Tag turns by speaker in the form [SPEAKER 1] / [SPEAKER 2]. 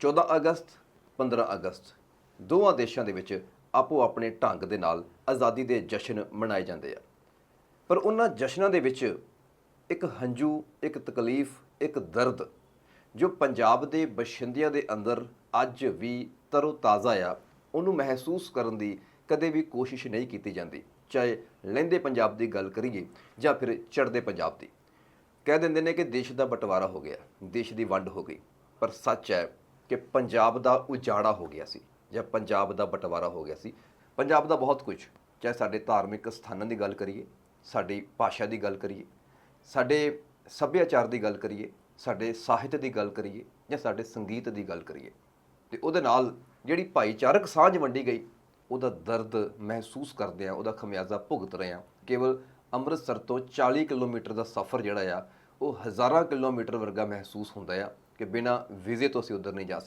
[SPEAKER 1] 14 ਅਗਸਤ 15 ਅਗਸਤ। ਦੋਵਾਂ ਦੇਸ਼ਾਂ ਦੇ ਵਿੱਚ ਆਪੋ ਆਪਣੇ ਢੰਗ ਦੇ ਨਾਲ ਆਜ਼ਾਦੀ ਦੇ ਜਸ਼ਨ ਮਨਾਏ ਜਾਂਦੇ ਆ। ਪਰ ਉਹਨਾਂ ਜਸ਼ਨਾਂ ਦੇ ਵਿੱਚ ਇੱਕ ਹੰਝੂ, ਇੱਕ ਤਕਲੀਫ, ਇੱਕ ਦਰਦ, ਜੋ ਪੰਜਾਬ ਦੇ ਬਸ਼ਿੰਦਿਆਂ ਦੇ ਅੰਦਰ ਅੱਜ ਵੀ ਤਰੋ ਤਾਜ਼ਾ ਆ, ਉਹਨੂੰ ਮਹਿਸੂਸ ਕਰਨ ਦੀ ਕਦੇ ਵੀ ਕੋਸ਼ਿਸ਼ ਨਹੀਂ ਕੀਤੀ ਜਾਂਦੀ। ਚਾਹੇ ਲਹਿੰਦੇ ਪੰਜਾਬ ਦੀ ਗੱਲ ਕਰੀਏ ਜਾਂ ਫਿਰ ਚੜ੍ਹਦੇ ਪੰਜਾਬ ਦੀ। ਕਹਿ ਦਿੰਦੇ ਨੇ ਕਿ ਦੇਸ਼ ਦਾ ਬਟਵਾਰਾ ਹੋ ਗਿਆ, ਦੇਸ਼ ਦੀ ਵੰਡ ਹੋ ਗਈ। ਪਰ ਸੱਚ ਹੈ ਕਿ ਪੰਜਾਬ ਦਾ ਉਜਾੜਾ ਹੋ ਗਿਆ ਸੀ ਜਾਂ ਪੰਜਾਬ ਦਾ ਬਟਵਾਰਾ ਹੋ ਗਿਆ ਸੀ। ਪੰਜਾਬ ਦਾ ਬਹੁਤ ਕੁਝ ਚਾਹੇ ਸਾਡੇ ਧਾਰਮਿਕ ਸਥਾਨਾਂ ਦੀ ਗੱਲ ਕਰੀਏ, ਸਾਡੀ ਭਾਸ਼ਾ ਦੀ ਗੱਲ ਕਰੀਏ, ਸਾਡੇ ਸੱਭਿਆਚਾਰ ਦੀ ਗੱਲ ਕਰੀਏ, ਸਾਡੇ ਸਾਹਿਤ ਦੀ ਗੱਲ ਕਰੀਏ ਜਾਂ ਸਾਡੇ ਸੰਗੀਤ ਦੀ ਗੱਲ ਕਰੀਏ, ਤੇ ਉਹਦੇ ਨਾਲ ਜਿਹੜੀ ਭਾਈਚਾਰਕ ਸਾਂਝ ਵੰਡੀ ਗਈ, ਉਹਦਾ ਦਰਦ ਮਹਿਸੂਸ ਕਰਦੇ ਆ ਉਹਦਾ ਖਮਿਆਜ਼ਾ ਭੁਗਤ ਰਹੇ ਆ ਕੇਵਲ ਅੰਮ੍ਰਿਤਸਰ ਤੋਂ 40 ਕਿਲੋਮੀਟਰ ਦਾ ਸਫ਼ਰ ਜਿਹੜਾ ਆ, ਉਹ ਹਜ਼ਾਰਾਂ ਕਿਲੋਮੀਟਰ ਵਰਗਾ ਮਹਿਸੂਸ ਹੁੰਦਾ ਆ। ਕਿ ਬਿਨਾ ਵੀਜ਼ੇ ਤੋਂ ਅਸੀਂ ਉਧਰ ਨਹੀਂ ਜਾ ਸਕਦੇ।